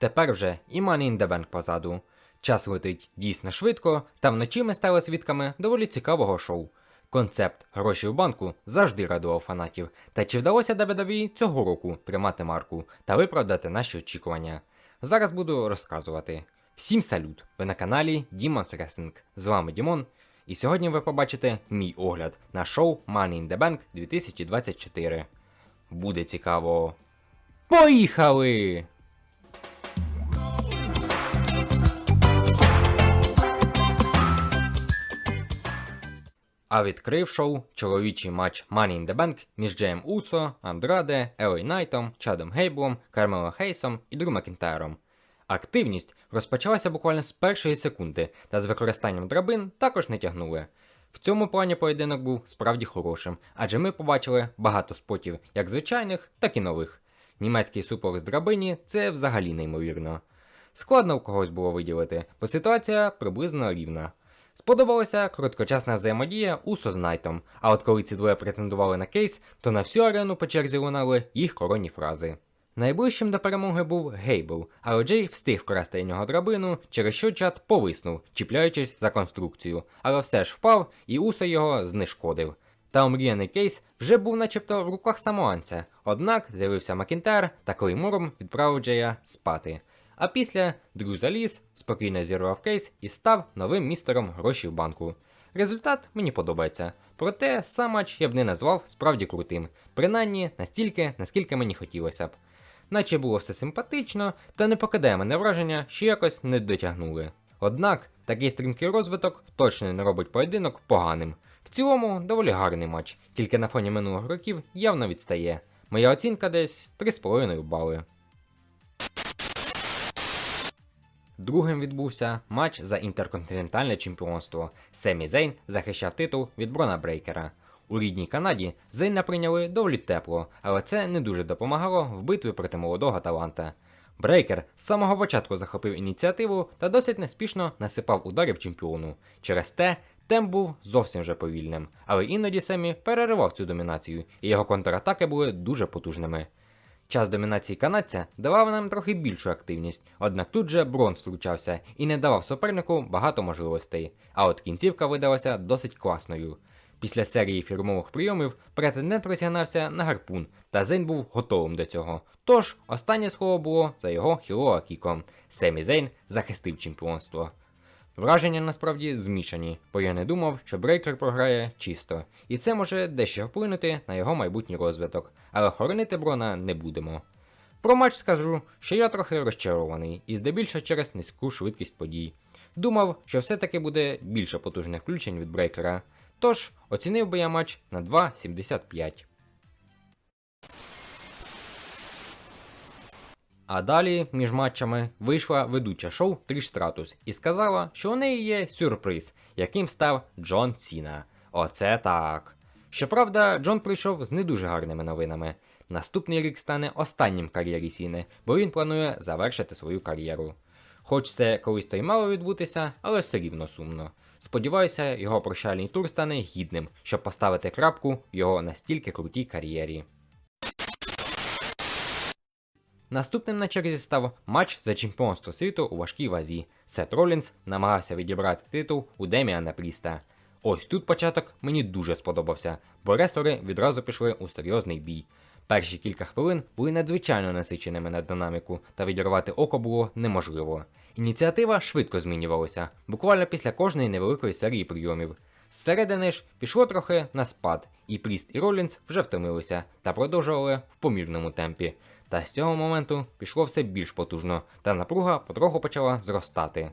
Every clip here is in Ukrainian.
Тепер вже і Money in the Bank позаду. Час летить дійсно швидко, та вночі ми стали свідками доволі цікавого шоу. Концепт гроші в банку завжди радував фанатів. Та чи вдалося WWE цього року тримати марку та виправдати наші очікування? Зараз буду розказувати. Всім салют! Ви на каналі Demon's Wrestling. З вами Дімон. І сьогодні ви побачите мій огляд на шоу Money in the Bank 2024. Буде цікаво. Поїхали! А відкрив шоу чоловічий матч Money in the Bank між Джеєм Усо, Андраде, Елей Найтом, Чадом Гейблом, Кармело Хейсом і Дру Макінтайром. Активність розпочалася буквально з першої секунди, та з використанням драбин також не тягнули. В цьому плані поєдинок був справді хорошим, адже ми побачили багато спотів, як звичайних, так і нових. Німецький супер з драбині це взагалі неймовірно. Складно в когось було виділити, бо ситуація приблизно рівна. Сподобалася короткочасна взаємодія Усо з Найтом, а от коли ці двоє претендували на кейс, то на всю арену по черзі лунали їх коронні фрази. Найближчим до перемоги був Гейбл, але Джей встиг вкрасти нього драбину, через що чат повиснув, чіпляючись за конструкцію, але все ж впав і Усо його знешкодив. Та омріяний кейс вже був начебто в руках самоанця, однак з'явився Макінтар та клеймором відправив Джея спати. А після Дрю заліз, спокійно зірвав кейс і став новим містером гроші в банку. Результат мені подобається, проте сам матч я б не назвав справді крутим, принаймні настільки, наскільки мені хотілося б. Наче було все симпатично, та не покидає мене враження, що якось не дотягнули. Однак такий стрімкий розвиток точно не робить поєдинок поганим. В цілому доволі гарний матч, тільки на фоні минулих років явно відстає. Моя оцінка десь 3,5 бали. Другим відбувся матч за інтерконтинентальне чемпіонство. Семі Зейн захищав титул від Брона Брейкера. У рідній Канаді Зейна прийняли доволі тепло, але це не дуже допомагало в битві проти молодого таланта. Брейкер з самого початку захопив ініціативу та досить неспішно насипав ударів чемпіону. Через те темп був зовсім вже повільним, але іноді Семі переривав цю домінацію, і його контратаки були дуже потужними. Час домінації канадця давав нам трохи більшу активність, однак тут же Брон втручався і не давав супернику багато можливостей. А от кінцівка видалася досить класною. Після серії фірмових прийомів претендент розігнався на гарпун, та Зейн був готовим до цього. Тож, останнє слово було за його хілоа кіком. Семі Зейн захистив чемпіонство. Враження насправді змішані, бо я не думав, що Брейкер програє чисто, і це може дещо вплинути на його майбутній розвиток, але хоронити Брона не будемо. Про матч скажу, що я трохи розчарований, і здебільшого через низьку швидкість подій. Думав, що все-таки буде більше потужних включень від Брейкера, тож оцінив би я матч на 2.75. А далі між матчами вийшла ведуча шоу Тріш Стратус і сказала, що у неї є сюрприз, яким став Джон Сіна. Оце так. Щоправда, Джон прийшов з не дуже гарними новинами. Наступний рік стане останнім в кар'єрі Сіни, бо він планує завершити свою кар'єру. Хоч це колись то й мало відбутися, але все рівно сумно. Сподіваюся, його прощальний тур стане гідним, щоб поставити крапку в його настільки крутій кар'єрі. Наступним на черзі став матч за чемпіонство світу у важкій вазі. Сет Ролінс намагався відібрати титул у Деміана Пріста. Ось тут початок мені дуже сподобався, бо рестлери відразу пішли у серйозний бій. Перші кілька хвилин були надзвичайно насиченими на динаміку, та відірвати око було неможливо. Ініціатива швидко змінювалася, буквально після кожної невеликої серії прийомів. Зсередини ж пішло трохи на спад, і Пріст і Ролінс вже втомилися та продовжували в помірному темпі. Та з цього моменту пішло все більш потужно, та напруга потроху почала зростати.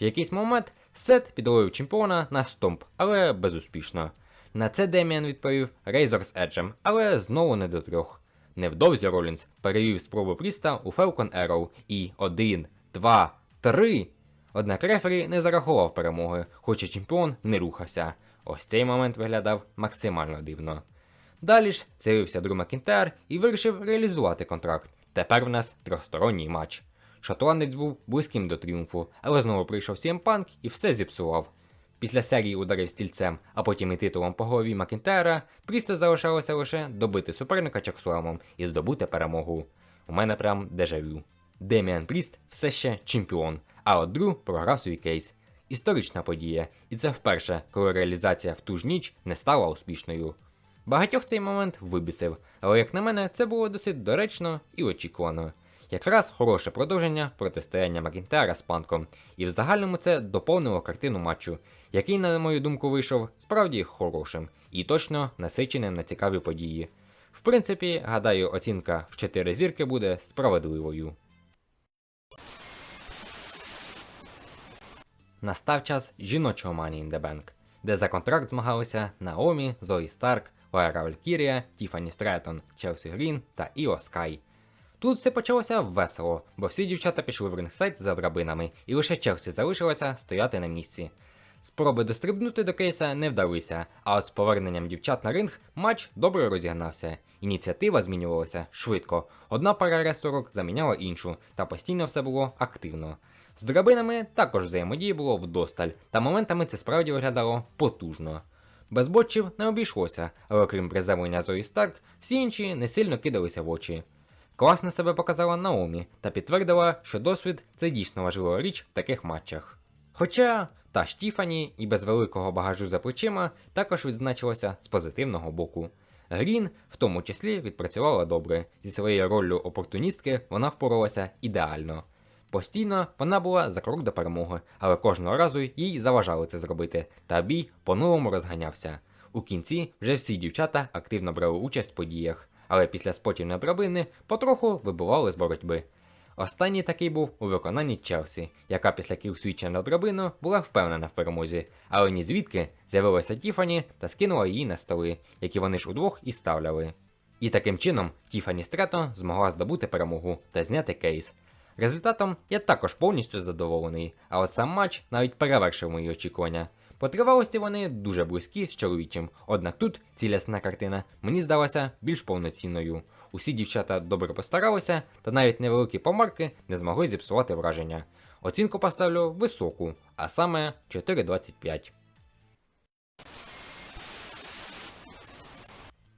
В якийсь момент Сет підловив чемпіона на стомп, але безуспішно. На це Деміан відповів Razor's Edge, але знову не до трьох. Невдовзі Ролінс перевів спробу Пріста у Falcon Arrow і 1, 2, 3. Однак рефері не зарахував перемоги, хоч і чемпіон не рухався. Ось цей момент виглядав максимально дивно. Далі ж з'явився Дру Макінтер і вирішив реалізувати контракт. Тепер в нас трьохсторонній матч. Шотландець був близьким до тріумфу, але знову прийшов CM Punk і все зіпсував. Після серії ударів стільцем, а потім і титулом по голові Макінтера, просто залишалося лише добити суперника чаксуамом і здобути перемогу. У мене прям дежавю. Деміан Пріст все ще чемпіон, а от Дру програв свій кейс. Історична подія, і це вперше, коли реалізація в ту ж ніч не стала успішною. Багатьох цей момент вибісив, але як на мене, це було досить доречно і очікувано. Якраз хороше продовження протистояння Макінтера з панком, і в загальному це доповнило картину матчу, який, на мою думку, вийшов справді хорошим і точно насиченим на цікаві події. В принципі, гадаю, оцінка в 4 зірки буде справедливою. Настав час жіночого Money in the Bank, де за контракт змагалися Наомі, Зої Старк, Лайра Валькірія, Тіфані Стретон, Челсі Грін та Іо Скай. Тут все почалося весело, бо всі дівчата пішли в рингсайд за драбинами, і лише Челсі залишилося стояти на місці. Спроби дострибнути до кейса не вдалися, а от з поверненням дівчат на ринг матч добре розігнався. Ініціатива змінювалася швидко. Одна пара ресторок заміняла іншу, та постійно все було активно. З драбинами також взаємодії було вдосталь, та моментами це справді виглядало потужно. Без ботчів не обійшлося, але окрім приземлення Зої Старк, всі інші не сильно кидалися в очі. Класно себе показала Наомі та підтвердила, що досвід це дійсно важлива річ в таких матчах. Хоча та ж Тіфані і без великого багажу за плечима також відзначилася з позитивного боку. Грін в тому числі відпрацювала добре, зі своєю роллю опортуністки вона впоралася ідеально. Постійно вона була за крок до перемоги, але кожного разу їй заважали це зробити, та бій по-новому розганявся. У кінці вже всі дівчата активно брали участь в подіях, але після спотів драбини потроху вибували з боротьби. Останній такий був у виконанні Челсі, яка після кілсвіча на драбину була впевнена в перемозі, але ні звідки з'явилася Тіфані та скинула її на столи, які вони ж удвох і ставляли. І таким чином Тіфані Стрето змогла здобути перемогу та зняти кейс. Результатом я також повністю задоволений, а от сам матч навіть перевершив мої очікування. По тривалості вони дуже близькі з чоловічим, однак тут цілісна картина мені здалася більш повноцінною. Усі дівчата добре постаралися, та навіть невеликі помарки не змогли зіпсувати враження. Оцінку поставлю високу, а саме 4,25.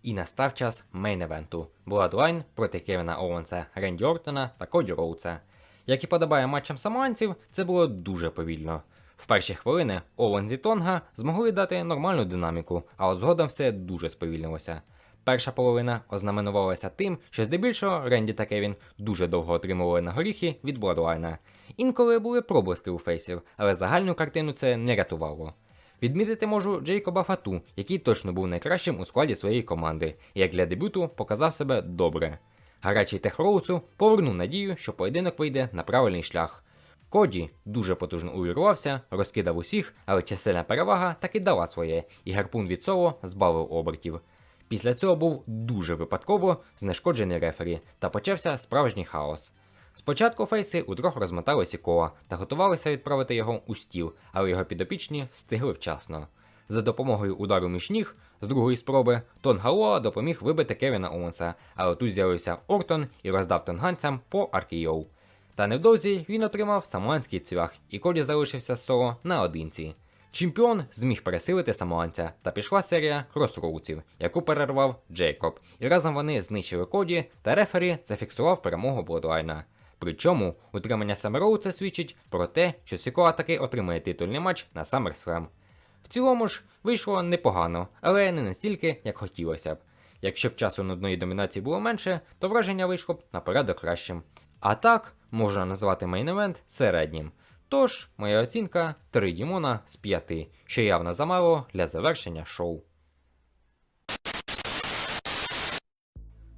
І настав час мейн-евенту Bloodline проти Кевіна Оуенса, Ренді Ортона та Коді Роуца. Як і подобає матчам самоанців, це було дуже повільно. В перші хвилини Оуенс і Тонга змогли дати нормальну динаміку, а от згодом все дуже сповільнилося. Перша половина ознаменувалася тим, що здебільшого Ренді та Кевін дуже довго отримували на горіхи від Бладлайна. Інколи були проблиски у фейсів, але загальну картину це не рятувало. Відмітити можу Джейкоба Фату, який точно був найкращим у складі своєї команди, і як для дебюту показав себе добре. Гарячий тех Роуцу повернув надію, що поєдинок вийде на правильний шлях. Коді дуже потужно увірвався, розкидав усіх, але чисельна перевага таки дала своє, і гарпун від соло збавив обертів. Після цього був дуже випадково знешкоджений рефері та почався справжній хаос. Спочатку фейси утрох розмотали Сікола та готувалися відправити його у стіл, але його підопічні встигли вчасно. За допомогою удару між ніг з другої спроби Тонгалоа допоміг вибити Кевіна Оуенса, але тут з'явився Ортон і роздав тонганцям по аркійоу. Та невдовзі він отримав самоанський цвях, і Коді залишився соло наодинці. Чемпіон зміг пересилити самоанця, та пішла серія кросроуців, яку перервав Джейкоб, і разом вони знищили Коді, та рефері зафіксував перемогу Бродлайна. Причому утримання Саммероуца свідчить про те, що Сікоа таки отримає титульний матч на SummerSlam. В цілому ж вийшло непогано, але не настільки, як хотілося б. Якщо б часу нудної домінації було менше, то враження вийшло б на порядок кращим. А так, можна назвати мейн-евент середнім. Тож, моя оцінка 3 Дімона з 5, що явно замало для завершення шоу.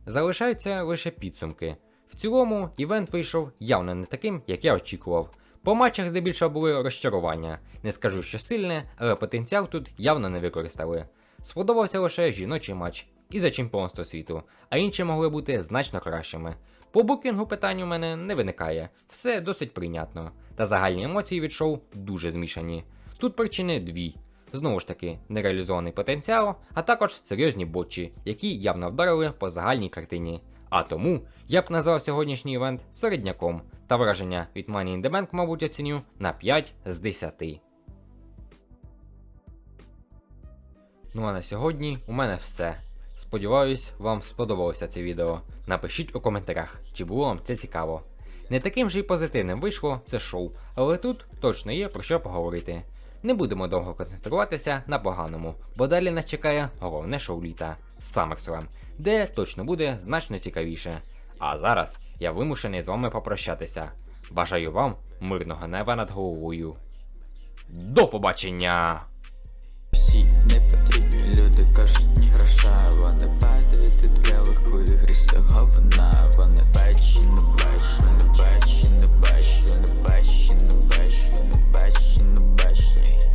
Залишаються лише підсумки. В цілому, івент вийшов явно не таким, як я очікував. По матчах здебільшого були розчарування. Не скажу, що сильне, але потенціал тут явно не використали. Сподобався лише жіночий матч і за чемпіонство світу, а інші могли бути значно кращими. По букінгу питань у мене не виникає, все досить прийнятно. Та загальні емоції від шоу дуже змішані. Тут причини дві. Знову ж таки, нереалізований потенціал, а також серйозні ботчі, які явно вдарили по загальній картині. А тому я б назвав сьогоднішній івент середняком, та враження від Money in the Bank, мабуть, оціню на 5 з 10. Ну а на сьогодні у мене все. Сподіваюсь, вам сподобалося це відео. Напишіть у коментарях, чи було вам це цікаво. Не таким же й позитивним вийшло це шоу, але тут точно є про що поговорити. Не будемо довго концентруватися на поганому, бо далі нас чекає головне шоу літа Саммерсуем, де точно буде значно цікавіше. А зараз я вимушений з вами попрощатися. Бажаю вам мирного неба над головою. До побачення! Всі не потрібні люди кажуть, ні гроша, вони падають від левих ігріс та говна, вони бачать, не бачать, не бачать, не бачать, не бачать, не бачать, не бачать, не бачать.